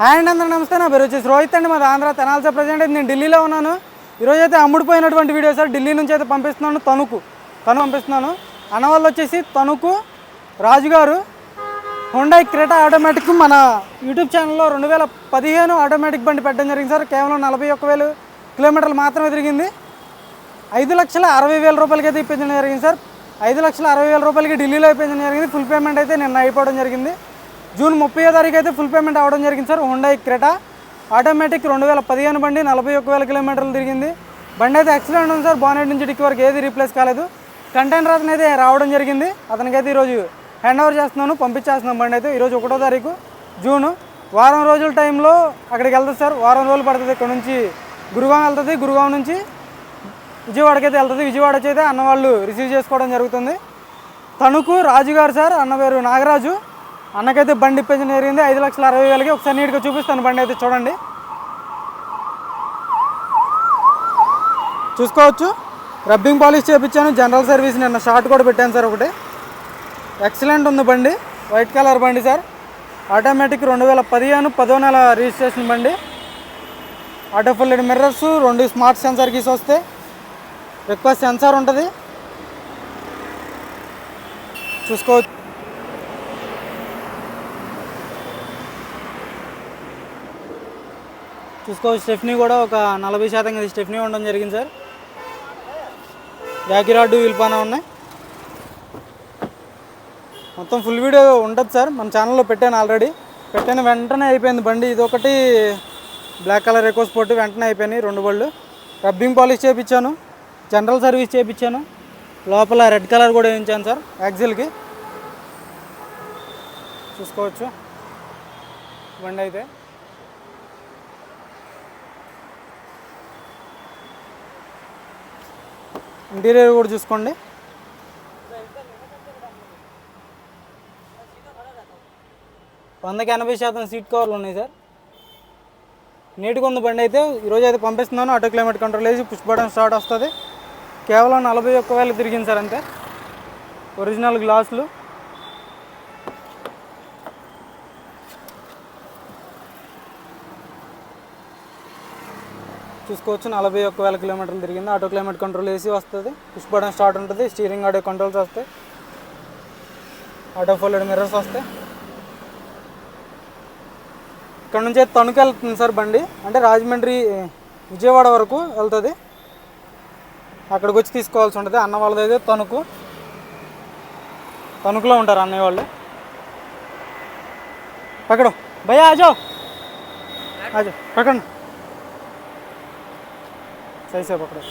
Hi అందరూ నమస్తే నా పేరు వచ్చేసి రోహిత్ అండి మాది ఆంధ్ర తెనాల్సా ప్రజెంట్ అయితే నేను ఢిల్లీలో ఉన్నాను. ఈరోజు అయితే అమ్ముడిపోయినటువంటి వీడియో సార్ ఢిల్లీ నుంచి అయితే పంపిస్తున్నాను తణుకు. తను పంపిస్తున్నాను. అన్న వాళ్ళు వచ్చేసి తణుకు రాజుగారు హుండై క్రేటా ఆటోమేటిక్ మన యూట్యూబ్ ఛానల్లో రెండు వేల పదిహేను ఆటోమేటిక్ బండి పెట్టడం జరిగింది సార్. కేవలం నలభై ఒక్క వేలు కిలోమీటర్లు మాత్రమే తిరిగింది. ఐదు లక్షల అరవై వేల రూపాయలకి అయితే ఇప్పించడం జరిగింది సార్. ఐదు లక్షల అరవై వేల రూపాయలకి ఢిల్లీలో ఇప్పించడం జరిగింది. ఫుల్ పేమెంట్ అయితే నిన్న అయిపోవడం జరిగింది. జూన్ ముప్పై తారీఖు అయితే ఫుల్ పేమెంట్ అవ్వడం జరిగింది సార్. హుండై క్రెటా ఆటోమేటిక్ రెండు వేల పదిహేను బండి నలభై ఒక్క వేల కిలోమీటర్లు తిరిగింది. బండి అయితే ఎక్సలెంట్ ఉంది సార్. బానెట్ నుంచి డిక్కి వరకు ఏది రీప్లేస్ కాలేదు. కంటైనర్ అతను అయితే రావడం జరిగింది. అతనికైతే ఈరోజు హ్యాండ్ ఓవర్ చేస్తున్నాను పంపించేస్తున్నాను బండి అయితే. ఈరోజు ఒకటో తారీఖు జూను. వారం రోజుల టైంలో అక్కడికి వెళ్తుంది సార్. వారం రోజులు పడుతుంది. ఇక్కడ నుంచి గురుగాం వెళ్తుంది. గురుగాం నుంచి విజయవాడకి అయితే వెళ్తుంది. విజయవాడ వచ్చి అయితే అన్న వాళ్ళు రిసీవ్ చేసుకోవడం జరుగుతుంది. తణుకు రాజుగారు సార్. అన్న పేరు నాగరాజు. అన్నకైతే బండి ఇప్పించడం జరిగింది ఐదు లక్షల అరవై వేలకి ఒకసారి నీట్గా చూపిస్తాను బండి అయితే చూడండి. చూసుకోవచ్చు. రబ్బింగ్ పాలిష్ చేయించాను జనరల్ సర్వీస్ నిన్న షార్ట్ కూడా పెట్టాను సార్ ఒకటి. ఎక్సలెంట్ ఉంది బండి. వైట్ కలర్ బండి సార్. ఆటోమేటిక్ రెండు వేల పదిహేను పదో నెల రిజిస్ట్రేషన్ బండి. ఆటో ఫుల్ మిర్రర్స్ రెండు స్మార్ట్ సెన్సార్ కీస్ వస్తే ఎక్కువ సెన్సార్ ఉంటుంది. చూసుకోవచ్చు. చూసుకోవచ్చు స్టెఫ్నీ కూడా ఒక నలభై శాతం ఇది స్టెఫ్నీ ఉండడం జరిగింది సార్. జాకీ రాడ్డు విల్పానా ఉన్నాయి. మొత్తం ఫుల్ వీడియో ఉంటుంది సార్. మన ఛానల్లో పెట్టాను ఆల్రెడీ పెట్టాను వెంటనే అయిపోయింది బండి. ఇది ఒకటి బ్లాక్ కలర్ ఎక్కువ స్పోర్ట్. వెంటనే అయిపోయినాయి రెండు బళ్ళు. రబ్బింగ్ పాలిష్ చేయించాను జనరల్ సర్వీస్ చేయించాను లోపల రెడ్ కలర్ కూడా వేయించాను సార్ యాక్సిల్కి. చూసుకోవచ్చు. బండి అయితే. ఇంటీరియర్ కూడా చూసుకోండి. వందకి ఎనభై శాతం సీట్ కవర్లు ఉన్నాయి సార్. నీట్గా ఉంది బండి అయితే ఈరోజు అయితే పంపిస్తున్నాను. ఆటో క్లైమేట్ కంట్రోల్ వేసి పుష్ బటన్ స్టార్ట్ వస్తుంది. కేవలం నలభై ఒక్క వేలు తిరిగింది సార్ అంతే. ఒరిజినల్ గ్లాసులు. చూసుకోవచ్చు. నలభై ఒక్క వేల కిలోమీటర్లు తిరిగింది. ఆటో క్లైమేట్ కంట్రోల్ ఏసీ వస్తుంది. పుష్ బటన్ స్టార్ట్ ఉంటుంది. స్టీరింగ్ ఆటో కంట్రోల్స్ వస్తాయి. ఆటో ఫోల్డెడ్ మిర్రర్స్ వస్తాయి. ఇక్కడ నుంచి తణుకు వెళ్తుంది సార్ బండి. అంటే రాజమండ్రి విజయవాడ వరకు వెళ్తుంది. అక్కడికి వచ్చి తీసుకోవాల్సి ఉంటుంది. అన్న వాళ్ళది అయితే తణుకు. తణుకులో ఉంటారు అన్నయ్య వాళ్ళు. పక్కడు భయ్యా అజో అజో పక్కడు సైసే పక్కడు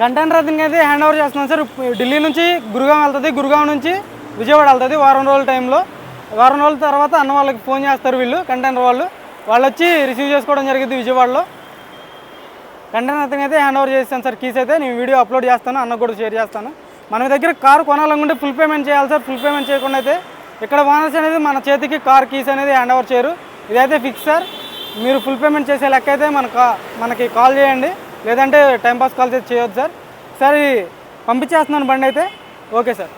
కంటెంట్ అతనికి అయితే హ్యాండ్ ఓవర్ చేస్తున్నాం సార్. ఢిల్లీ నుంచి గురుగాం వెళ్తుంది. గురుగాం నుంచి విజయవాడ వెళ్తుంది. వారం రోజుల టైంలో. వారం రోజుల తర్వాత అన్న వాళ్ళకి ఫోన్ చేస్తారు వీళ్ళు కంటెంట్ వాళ్ళు. వాళ్ళు వచ్చి రిసీవ్ చేసుకోవడం జరిగింది విజయవాడలో. కంటెంట్ అతనికి అయితే హ్యాండ్ ఓవర్ చేస్తాను సార్. కీస్ అయితే నేను వీడియో అప్లోడ్ చేస్తాను. అన్న కూడా షేర్ చేస్తాను. మన దగ్గర కారు కొనాలనుకుంటే ఫుల్ పేమెంట్ చేయాలి సార్. ఫుల్ పేమెంట్ చేయకుండా అయితే ఇక్కడ ఓనర్స్ అనేది మన చేతికి కార్ కీస్ అనేది హ్యాండ్ ఓవర్ చేయరు. ఇదైతే ఫిక్స్ సార్. మీరు ఫుల్ పేమెంట్ చేసే లెక్క అయితే మన మనకి కాల్ చేయండి. లేదంటే టైంపాస్ కాల్ చేసి చేయొద్దు సార్. సార్ పంపించేస్తున్నాను బండి అయితే. Okay sir.